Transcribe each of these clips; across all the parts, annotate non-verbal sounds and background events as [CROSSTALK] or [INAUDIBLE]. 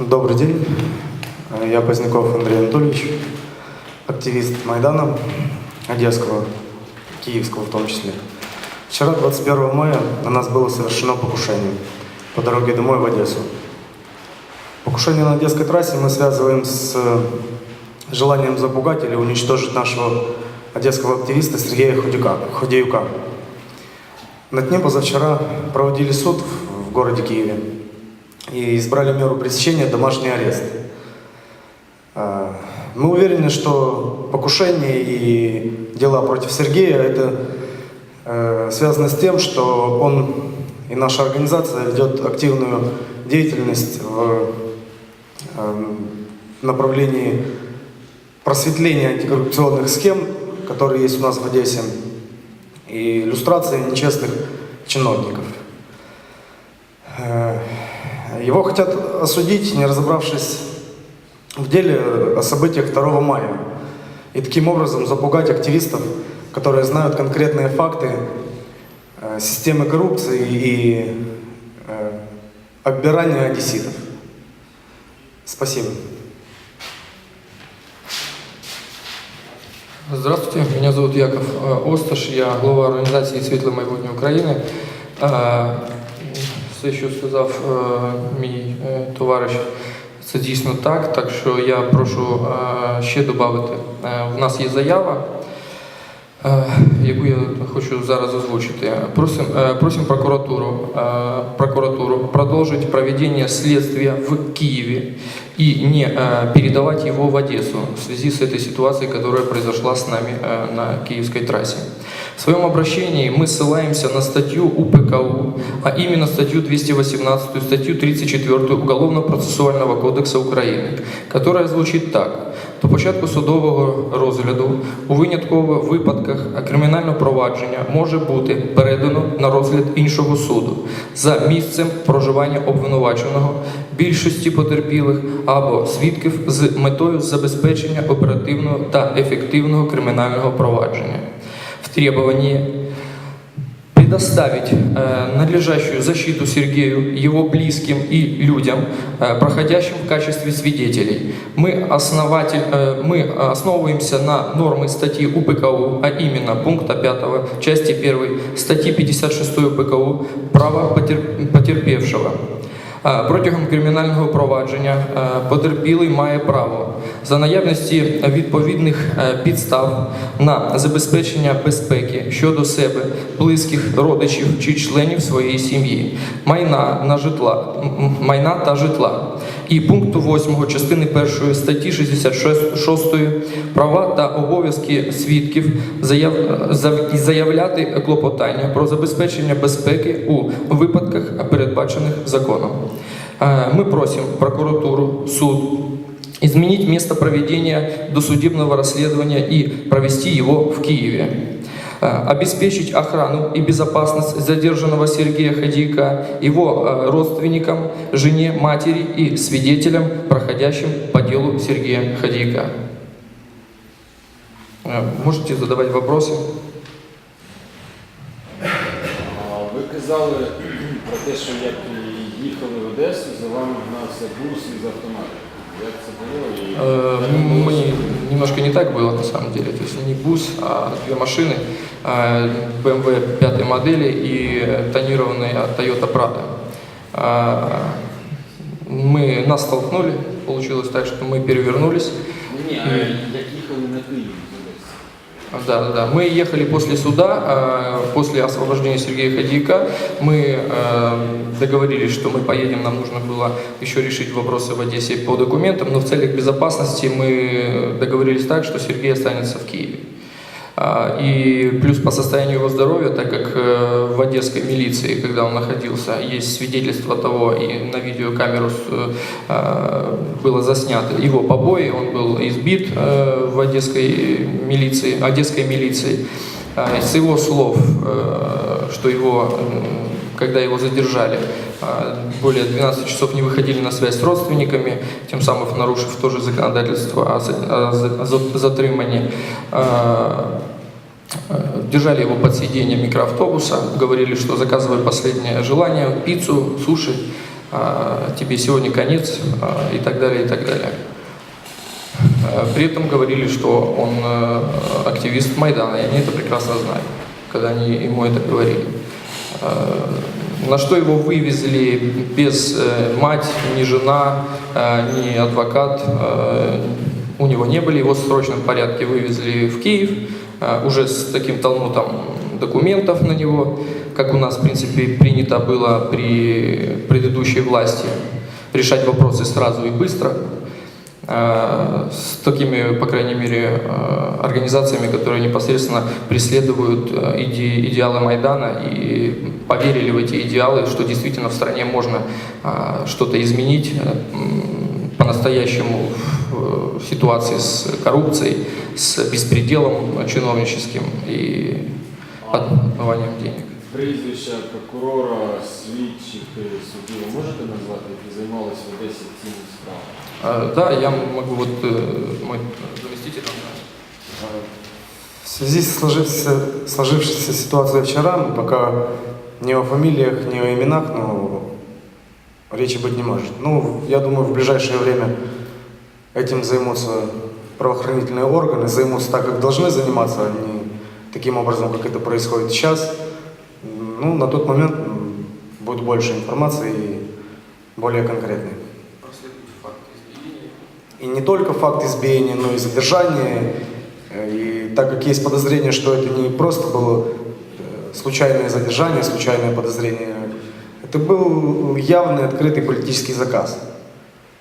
Добрый день. Я Поздняков Андрей Анатольевич, активист Майдана, Одесского, Киевского в том числе. Вчера, 21 мая, на нас было совершено покушение по дороге домой в Одессу. Покушение на Одесской трассе мы связываем с желанием запугать или уничтожить нашего одесского активиста Сергея Худюка, Худеюка. Над ним позавчера проводили суд в городе Киеве и избрали меру пресечения домашний арест. А, Мы уверены, что покушение и дела против Сергея это э, связано с тем, что он и наша организация ведет активную деятельность в э, направлении просветления антикоррупционных схем, которые есть у нас в Одессе, и иллюстрации нечестных чиновников. Э, Его хотят осудить, не разобравшись в деле о событиях 2 мая. И таким образом запугать активистов, которые знают конкретные факты э, системы коррупции и э, оббирания одесситов. Спасибо. Здравствуйте, меня зовут Яков э, Осташ, я глава організації Світле майбутнє України. Е, Все, що сказав е, мій е, товариш, це дійсно так. Так що я прошу е, ще додати. В нас є заява, е, яку я хочу зараз озвучити. Просим, е, просим прокуратуру, е, прокуратуру продолжить проведение следствия в Киеве и не э, передавать его в Одессу в связи с этой ситуацией, которая произошла с нами э, на Киевской трассе. В своем обращении мы ссылаемся на статью УПКУ, а именно статью 218, статью 34 Уголовно-процессуального кодекса України, которая звучить так. До початку судового розгляду у виняткових випадках кримінального провадження може бути передано на розгляд іншого суду за місцем проживання обвинуваченого, більшості потерпілих або свідків з метою забезпечення оперативного та ефективного кримінального провадження. В требовании предоставить э, надлежащую защиту Сергею, его близким и людям, э, проходящим в качестве свидетелей. Мы, основатель, э, мы основываемся на нормы статьи УПКУ, а именно пункта 5 части 1 статьи 56 УПКУ «Право потер- потерпевшего». Протягом кримінального провадження е, потерпілий має право за наявності відповідних е, підстав на забезпечення безпеки щодо себе, близьких родичів чи членів своєї сім'ї, майна на житла, майна та житла. І пункту 8 частини 1 статті 66 права та обов'язки свідків заяв, заявляти клопотання про забезпечення безпеки у випадках, передбачених законом. Э, Мы просим прокуратуру, суд изменить место проведения досудебного расследования и провести его в Киеве. Э, Обеспечить охрану и безопасность задержанного Сергея Ходейка, его э, родственникам, жене, матери и свидетелям, проходящим по делу Сергея Ходейка. Э, Можете задавать вопросы? А Ви казали [CLEARS THROAT] про те, їхали в Одесу, за вами гнався бус із автоматом. Як це було? І Э, як вдалося? Мы немножко не так было на самом деле. То есть не бус, а две машины, э, BMW пятой модели и тонированная Toyota Prado. А, Мы нас столкнули, получилось так, что мы перевернулись. Ні, ні, а як їхали на Київ з Одеси? Да, да, да. Мы ехали после суда, э, после освобождения Сергея Ходейка. Мы э, договорились, что мы поедем, нам нужно было еще решить вопросы в Одессе по документам, но в целях безопасности мы договорились так, что Сергей останется в Киеве. А, И плюс по состоянию его здоровья, так как э, в одесской милиции, когда он находился, есть свидетельство того, и на видеокамеру э, было заснято его побои, он был избит э, в одесской милиции, одесской милиции. А, С его слов, что его, когда его задержали, а, более 12 часов не выходили на связь с родственниками, тем самым нарушив тоже законодательство о за- о за- за- затримании. А, Э, Держали его под сиденьем микроавтобуса, говорили, что заказывай последнее желание, пиццу, суши. а, тебе сегодня конец а, и так далее, и так далее. А, При этом говорили, что он активист Майдана, и они это прекрасно знали, когда они ему это говорили. А, На что его вывезли без э, мать, ни жена, э, ни адвокат, э, у него не были, его в срочном порядке вывезли в Киев, э, уже с таким талмутом документов на него, как у нас, в принципе, принято было при предыдущей власти, решать вопросы сразу и быстро, э, с такими, по крайней мере, э, организациями, которые непосредственно преследуют э, иде- идеалы Майдана и поверили в эти идеалы, что действительно в стране можно э, что-то изменить э, по-настоящему в э, ситуации с коррупцией, с беспределом чиновническим и отмыванием денег Прізвища прокурора, слідчих і суддів ви можете назвати, які займалися в Одесі цими справами? Э, Да, я могу вот э, мой заместитель. он, В связи с сложившейся, сложившейся ситуацией вчера, мы пока ни о фамилиях, ни о именах, ну, речи быть не может. Ну, я думаю, в ближайшее время этим займутся правоохранительные органы, займутся так, как должны заниматься, а не таким образом, как это происходит сейчас. Ну, на тот момент будет больше информации и более конкретной. И не только факт избиения, но и задержания. Э, И так как есть подозрение, что это не просто было э, случайное задержание, случайное подозрение, это был явный открытый политический заказ.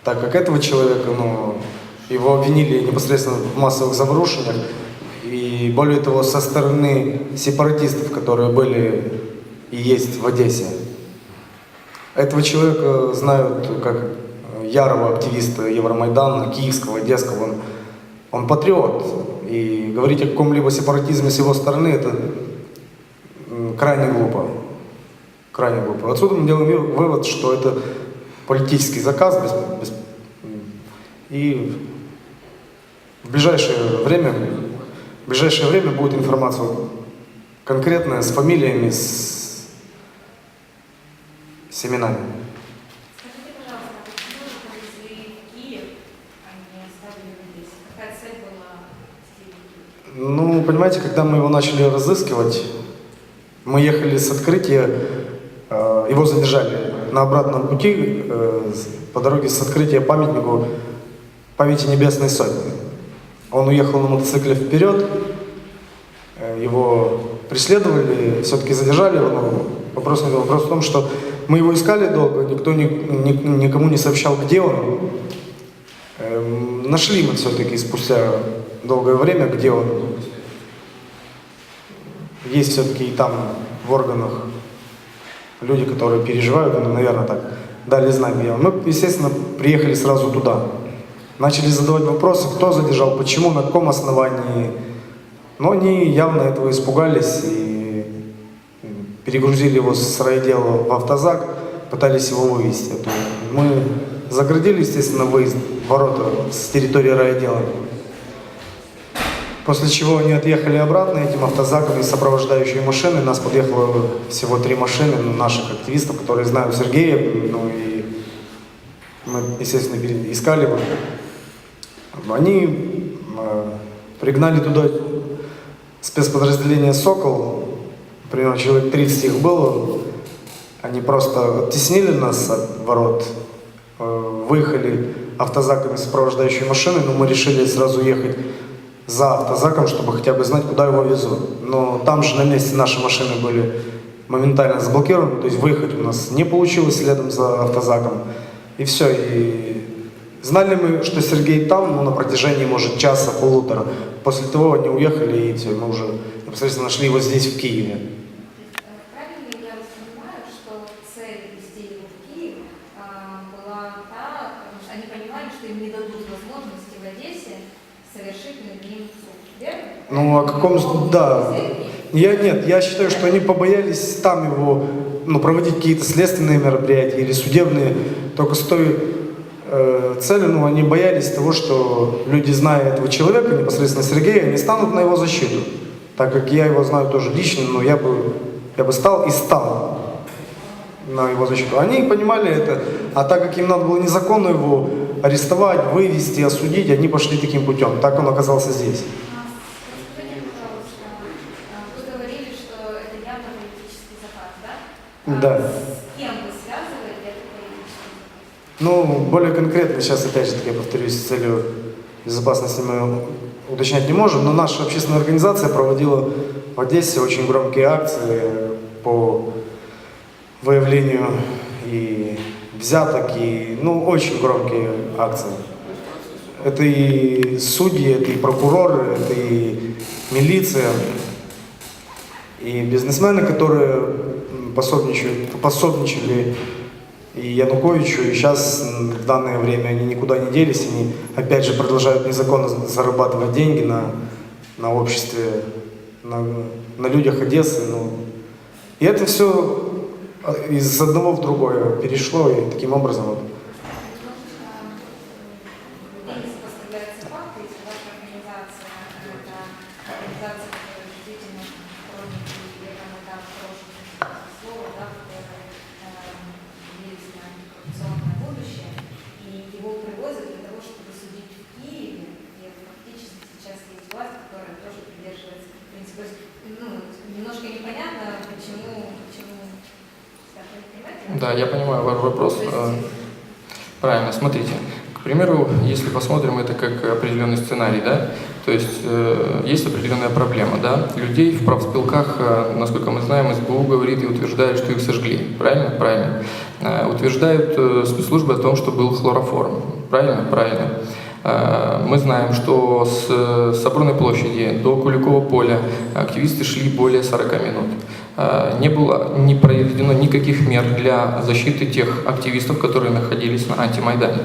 Так как этого человека, ну, его обвинили непосредственно в массовых заворушениях, и более того, со стороны сепаратистов, которые были и есть в Одессе. Этого человека знают как ярого активиста Евромайдана, киевского, одесского. Он, он патриот. И говорить о каком-либо сепаратизме с его стороны, это крайне глупо. Крайне глупо. Отсюда мы делаем вы- вывод, что это политический заказ. без- без- и в ближайшее время, в ближайшее время будет информация конкретная с фамилиями, с, с именами. Скажите, пожалуйста, а почему вы повезли в Киев, а не оставили Одессе? Какая цель была? Ну, понимаете, когда мы его начали разыскивать, мы ехали с открытия, э, его задержали на обратном пути э, по дороге с открытия памятнику памяти Небесной Сотни. Он уехал на мотоцикле вперед, э, его преследовали, все-таки задержали но Вопрос, не- вопрос в том, что мы его искали долго, никто ни- ни- никому не сообщал, где он. Эм, Нашли мы все-таки спустя долгое время, где он. Есть все-таки и там в органах люди, которые переживают, ну, наверное, так, дали знать, где он. Мы, естественно, приехали сразу туда. Начали задавать вопросы, кто задержал, почему, на каком основании. Но они явно этого испугались и перегрузили его с райдела в автозак, пытались его вывести. Мы заградили, естественно, выезд ворота с территории райотдела. После чего они отъехали обратно этим автозаком и сопровождающей машины. Нас подъехало всего три машины ну, наших активистов, которые знают Сергея. Ну и мы, естественно, искали его. Они э, пригнали туда спецподразделение «Сокол». Примерно человек 30 их было. Они просто оттеснили нас от ворот, э, выехали автозаками сопровождающей машины, но мы решили сразу ехать за автозаком, чтобы хотя бы знать, куда его везут. Но там же на месте наши машины были моментально заблокированы, то есть выехать у нас не получилось следом за автозаком. И все, и знали мы, что Сергей там, ну, на протяжении, может, часа, полутора. После того они уехали, и все, мы уже непосредственно нашли его здесь, в Киеве. Правильно ли я вас понимаю, что цель вести его в Киев а, была та, потому что они понимали, что им не дадут возможности в Одессе совершить над ним суд, верно? Ну, о каком... Да. Я нет, я считаю, что они побоялись там его, ну, проводить какие-то следственные мероприятия или судебные, только с той э, целью, ну, они боялись того, что люди, зная этого человека, непосредственно Сергея, они станут на его защиту. Так как я его знаю тоже лично, но я бы, я бы стал и стал на его защиту. Они понимали это, а так как им надо было незаконно его арестовать, вывести, осудить, они пошли таким путем. Так он оказался здесь. А, Скажите, пожалуйста, а, вы говорили, что это явно политический заказ, да? А Да. С кем вы связываете этот политический заказ? Ну, более конкретно, сейчас опять же я повторюсь, с целью безопасности мы уточнять не можем, но наша общественная организация проводила в Одессе очень громкие акции по выявлению и взяток, и, ну, очень громкие акции. Это и судьи, это и прокуроры, это и милиция, и бизнесмены, которые м, пособничают, пособничали и Януковичу, и сейчас в данное время они никуда не делись, они опять же продолжают незаконно зарабатывать деньги на, на обществе, на, на людях Одессы. Ну. И это все из одного в другое перешло, и таким образом вот, Деньги сопоставляются факты, если ваша организация – это организация, которая действительно сторонники Ивана да, хорошего слова, да, которая надеется на коррупционное будущее, и его привозят для того, чтобы судить в Киеве, и это фактически сейчас есть власть, которая тоже придерживается принципа. Ну, немножко непонятно, почему, почему, так, вы понимаете? Да, я понимаю ваш вопрос. Э, Правильно, смотрите. К примеру, если посмотрим это как определенный сценарий, да, то есть э, есть определенная проблема, да, людей в профспилках, э, насколько мы знаем, СБУ говорит и утверждает, что их сожгли, правильно? Правильно. Э, утверждают э, спецслужбы о том, что был хлороформ, правильно? Правильно. Э, Мы знаем, что с э, Соборной площади до Куликова поля активисты шли более 40 минут. Э, Не было не проведено никаких мер для защиты тех активистов, которые находились на антимайдане.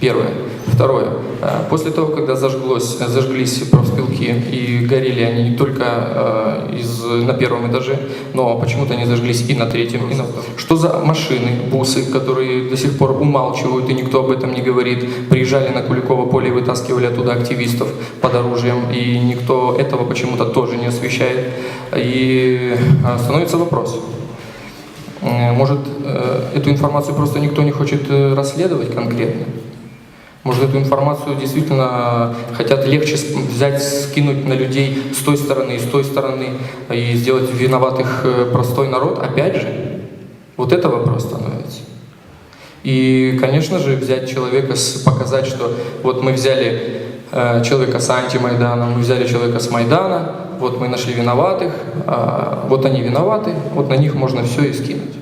Первое. Второе. Э, После того, когда зажглось, зажглись профспилки и горели они не только э, из, на первом этаже, но почему-то они зажглись и на третьем. И на... Что за машины, бусы, которые до сих пор умалчивают и никто об этом не говорит, приезжали на Куликово поле и вытаскивали оттуда активистов под оружием, и никто этого почему-то тоже не освещает. И э, становится вопрос, э, может, э, эту информацию просто никто не хочет э, расследовать конкретно? Может, эту информацию действительно хотят легче взять, скинуть на людей с той стороны и с той стороны и сделать виноватых э, простой народ? Опять же, вот это вопрос становится. И, конечно же, взять человека, показать, что вот мы взяли э, человека с антимайдана, мы взяли человека с Майдана, вот мы нашли виноватых, а вот они виноваты, вот на них можно все и скинуть.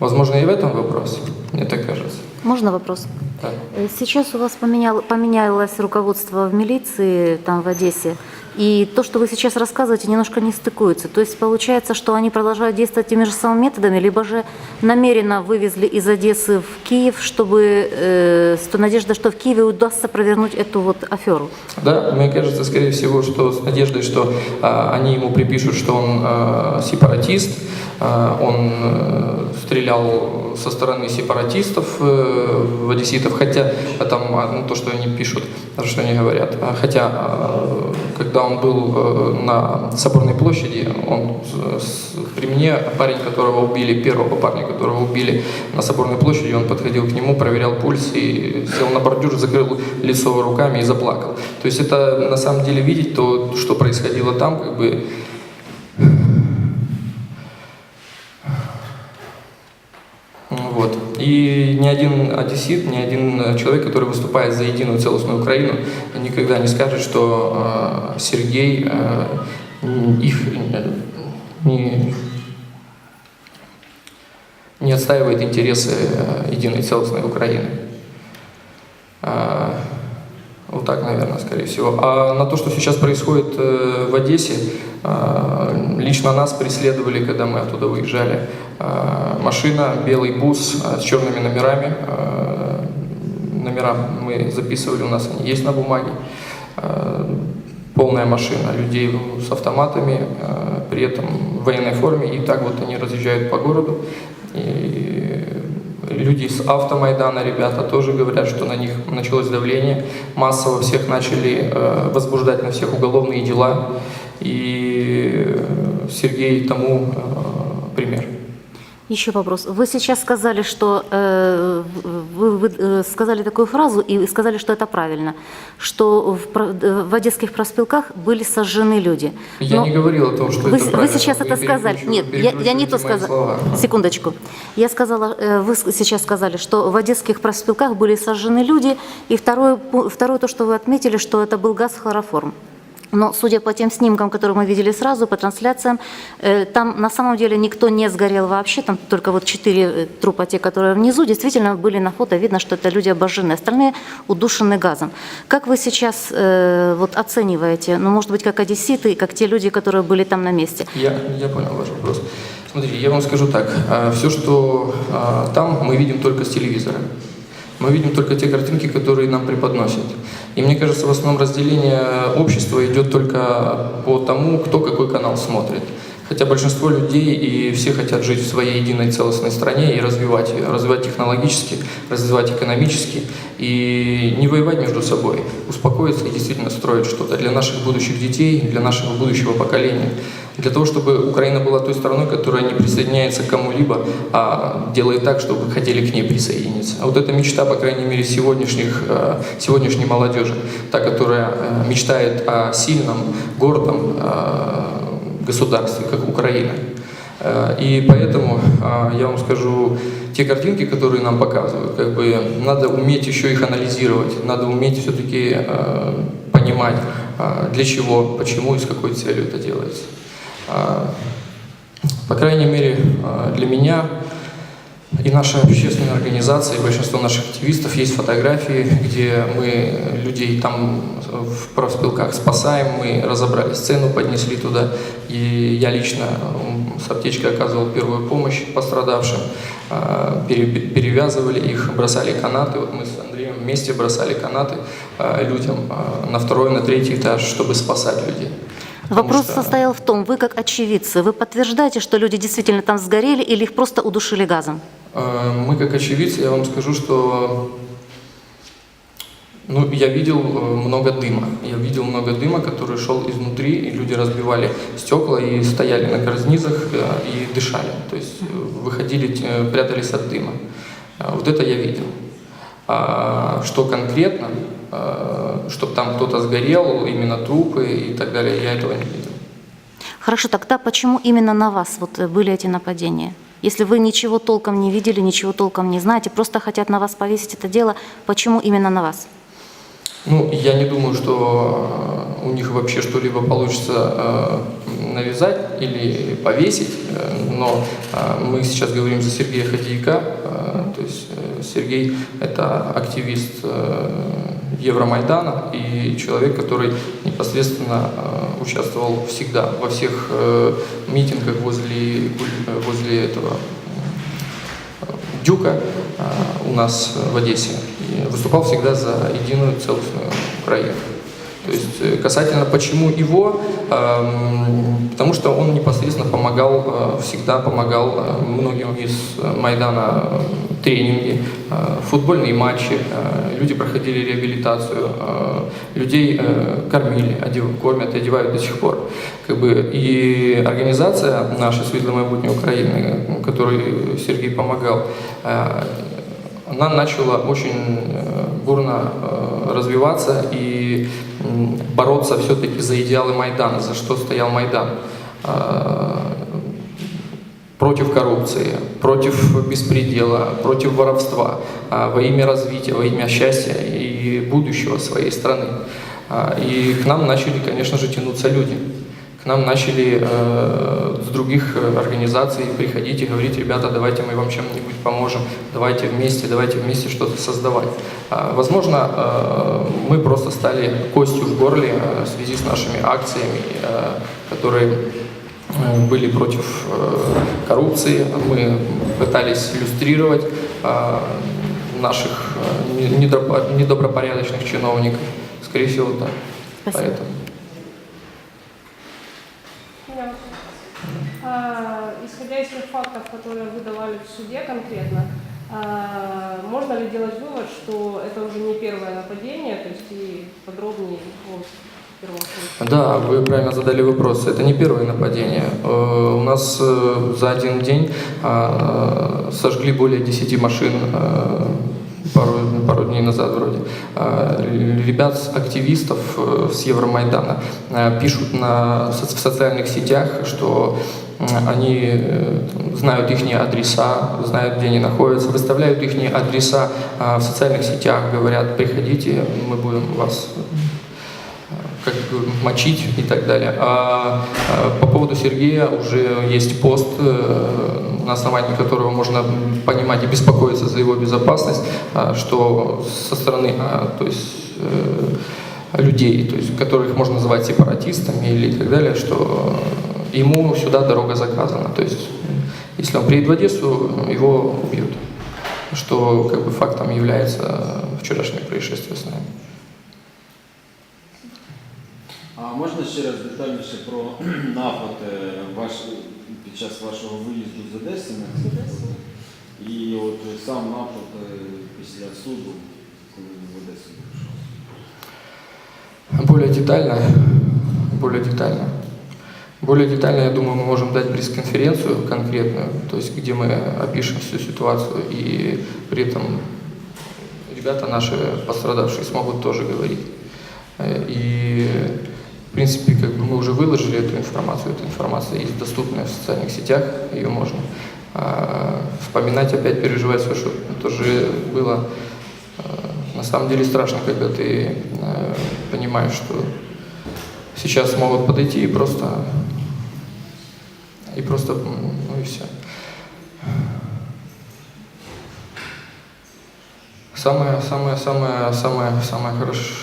Возможно, и в этом вопрос, мне так кажется. Можно вопрос? Э, Сейчас у вас поменял- поменялось руководство в милиции там в Одессе, и то, что вы сейчас рассказываете, немножко не стыкуется. То есть получается, что они продолжают действовать теми же самыми методами, либо же намеренно вывезли из Одессы в Киев, чтобы э, с той надеждой, что в Киеве удастся провернуть эту вот аферу. Да, мне кажется, скорее всего, что с надеждой, что а, они ему припишут, что он а, сепаратист, а, он э, стрелял со стороны сепаратистов, э, в одесситов, хотя там ну, то, что они пишут, что они говорят. Хотя, а, когда он был э, на Соборной площади, он с- при мне парень, которого убили, первого парня, которого убили на Соборной площади, он подходил к нему, проверял пульс и сел на бордюр, закрыл лицо руками и заплакал. То есть это на самом деле видеть то, что происходило там, как бы Вот. И ни один одессит, ни один э, человек, который выступает за единую целостную Украину, никогда не скажет, что э, Сергей э, их э, не, не отстаивает интересы э, единой целостной Украины. А, Вот так, наверное, скорее всего. А на то, что сейчас происходит э, в Одессе, э, лично нас преследовали, когда мы оттуда выезжали. Э, Машина, белый бус э, с черными номерами. Э, Номера мы записывали, у нас они есть на бумаге. Полная машина людей с автоматами, при этом в военной форме. И так вот они разъезжают по городу. И люди с автомайдана, ребята, тоже говорят, что на них началось давление. Массово всех начали возбуждать на всех уголовные дела. И Сергей тому. Еще вопрос. Вы сейчас сказали, что э, вы, вы, э, сказали такую фразу и сказали, что это правильно, что в, э, в одесских проспилках были сожжены люди. Я Но не говорил о том, что вы, это вы правильно. сейчас Вы это сказали. Нет, я, я не то сказала. слова. Секундочку. Я сказала, э, вы сейчас сказали, что в одесских проспилках были сожжены люди. И второе, второе то, что вы отметили, что это был газ хлороформ. Но судя по тем снимкам, которые мы видели сразу, по трансляциям, э, там на самом деле никто не сгорел вообще, там только вот четыре э, трупа, те, которые внизу, действительно были на фото, видно, что это люди обожжены, остальные удушены газом. Как вы сейчас э, вот оцениваете, ну, может быть, как одесситы, как те люди, которые были там на месте? Я, я понял ваш вопрос. Смотрите, я вам скажу так. Все, что там, мы видим только с телевизора. Мы видим только те картинки, которые нам преподносят. И мне кажется, в основном разделение общества идет только по тому, кто какой канал смотрит. Хотя большинство людей и все хотят жить в своей единой целостной стране и развивать ее, развивать технологически, развивать экономически и не воевать между собой, успокоиться и действительно строить что-то для наших будущих детей, для нашего будущего поколения, для того, чтобы Украина была той страной, которая не присоединяется к кому-либо, а делает так, чтобы хотели к ней присоединиться. А вот эта мечта, по крайней мере, сегодняшних, э, сегодняшней молодежи, та, которая э, мечтает о сильном, гордом э, государстве, как Украина. И поэтому я вам скажу, те картинки, которые нам показывают, как бы надо уметь еще их анализировать, надо уметь все-таки понимать, для чего, почему и с какой целью это делается. Э, По крайней мере, э, для меня и наша общественная организация, и большинство наших активистов есть фотографии, где мы людей там в профспилках спасаем, мы разобрали сцену, поднесли туда, и я лично с аптечкой оказывал первую помощь пострадавшим, а, пере- перевязывали их, бросали канаты, вот мы с Андреем вместе бросали канаты а, людям а, на второй, на третий этаж, чтобы спасать людей. Вопрос что- состоял в том, вы как очевидцы, вы подтверждаете, что люди действительно там сгорели или их просто удушили газом? Э, Мы, как очевидцы, я вам скажу, что ну, я видел э, много дыма. Я видел много дыма, который шел изнутри, и люди разбивали стекла и стояли на карнизах э, и дышали. То есть выходили, прятались от дыма. Вот это я видел. А что конкретно, чтобы там кто-то сгорел, именно трупы и так далее, я этого не видел. Хорошо, тогда почему именно на вас вот э, были эти нападения? Если вы ничего толком не видели, ничего толком не знаете, просто хотят на вас повесить это дело, почему именно на вас? Ну, я не думаю, что э, у них вообще что-либо получится э, навязать или повесить, э, но э, мы сейчас говорим за Сергея Ходейка, э, то есть э, Сергей – это активист э, Евромайдана и человек, который непосредственно э, участвовал всегда во всех э, митингах возле, возле этого Дюка э, у нас в Одессе и выступал всегда за единую целостную Украину. То есть э, касательно почему его, эм, потому что он непосредственно помогал, э, всегда помогал э, многим из э, Майдана э, тренинги, э, футбольные матчи, э, люди проходили реабилитацию, э, людей кормили, одев- кормят и одевают до сих пор. Как бы, и организация наша «Светлое майбутнее Украины», которой Сергей помогал, она начала очень бурно развиваться и бороться все-таки за идеалы Майдана, за что стоял Майдан. Против коррупции, против беспредела, против воровства, а, во имя развития, во имя счастья и будущего своей страны. А, И к нам начали, конечно же, тянуться люди. К нам начали э, с других э, организаций приходить и говорить, ребята, давайте мы вам чем-нибудь поможем, давайте вместе, давайте вместе что-то создавать. А, возможно, э, мы просто стали костью в горле в связи с нашими акциями, которые были против э, коррупции. Мы пытались иллюстрировать э, наших э, не- недобро- недобропорядочных чиновников. Скорее всего, так. Спасибо. Поэтому. А, исходя из тех фактов, которые вы давали в суде конкретно, а, можно ли делать вывод, что это уже не первое нападение, то есть и подробнее, вот? Да, вы правильно задали вопрос. Это не первое нападение. Э, У нас э, за один день э, сожгли более 10 машин пару, пару дней назад вроде. Ребят, активистов с Евромайдана пишут на, в социальных сетях, что они знают их адреса, знают, где они находятся, выставляют их адреса в социальных сетях, говорят, приходите, мы будем вас как бы мочить и так далее. А, а, по поводу Сергея уже есть пост, э, на основании которого можно понимать и беспокоиться за его безопасность, а, что со стороны, а, то есть э, людей, то есть которых можно называть сепаратистами или так далее, что ему сюда дорога заказана. То есть если он приедет в Одессу, его убьют. Что как бы фактом является вчерашнее происшествие с нами. А можна ще раз детальніше про [CLEARS THROAT] напад е, ваш, під час вашого виїзду з Одеси на це виходить? І от сам напад е, після суду, коли ви в Одесу прийшов? Более детально, более детально. Более детально, я думаю, мы можем дать пресс-конференцию конкретную, то есть где мы опишем всю ситуацию, и при этом ребята наши пострадавшие смогут тоже говорить. Э, И, в принципе, как бы мы уже выложили эту информацию, эта информация есть доступная в социальных сетях, ее можно а, вспоминать, опять переживать, все, что тоже было э, на самом деле страшно, когда ты э, понимаешь, что сейчас могут подойти и просто и просто ну и все. Самое, самое, самое, самое, самое хорошее,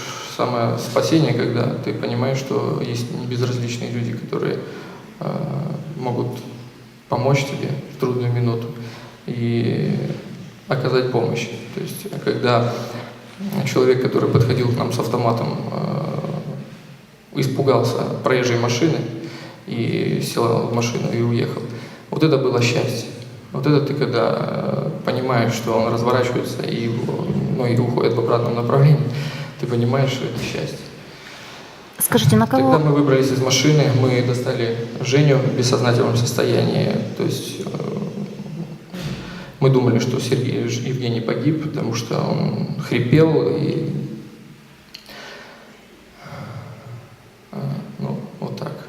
самое спасение, когда ты понимаешь, что есть безразличные люди, которые э, могут помочь тебе в трудную минуту и оказать помощь. То есть, когда человек, который подходил к нам с автоматом, э, испугался проезжей машины и сел в машину и уехал. Вот это было счастье. Вот это ты когда э, понимаешь, что он разворачивается и, ну, и уходит в обратном направлении, ты понимаешь, что это счастье. Скажите, на кого, мы выбрались из машины, мы достали Женю в бессознательном состоянии. То есть э, мы думали, что Сергей Евгений погиб, потому что он хрипел и э, ну, вот так.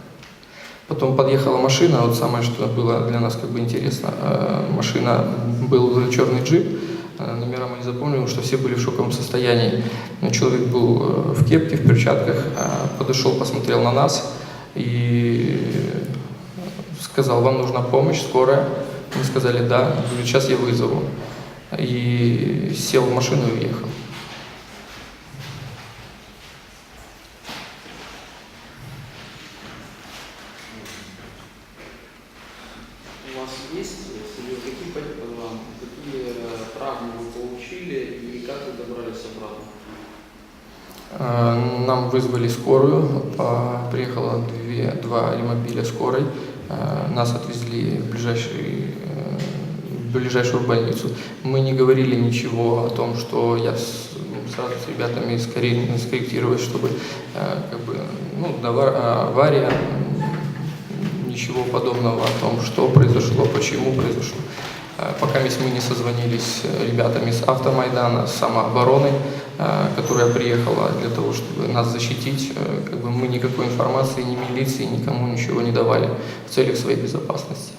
Потом подъехала машина, вот самое, что было для нас как бы интересно. Э, Машина был черный джип, номера мы не запомнили, что все были в шоковом состоянии. Человек был э, в кепке, в перчатках, э, подошел, посмотрел на нас и сказал, вам нужна помощь, скорая. Мы сказали, да, сейчас я вызову. И сел в машину и уехал. У вас есть, Сергей, какие, по- э, какие э, травмы вы получили как вы добрались обратно? Э, Нам вызвали скорую, приехало две, два ремобиля скорой, Э, нас отвезли в, ближайший, э, ближайшую больницу. Мы не говорили ничего о том, что я с- сразу с ребятами скорее скорректировать, чтобы э, как бы, ну, дава- авария, ничего подобного о том, что произошло, почему произошло. Э, Пока мы не созвонились с ребятами с автомайдана, с самообороны, э, которая приехала для того, чтобы нас защитить, э, как бы мы никакой информации, ни милиции, никому ничего не давали в целях своей безопасности.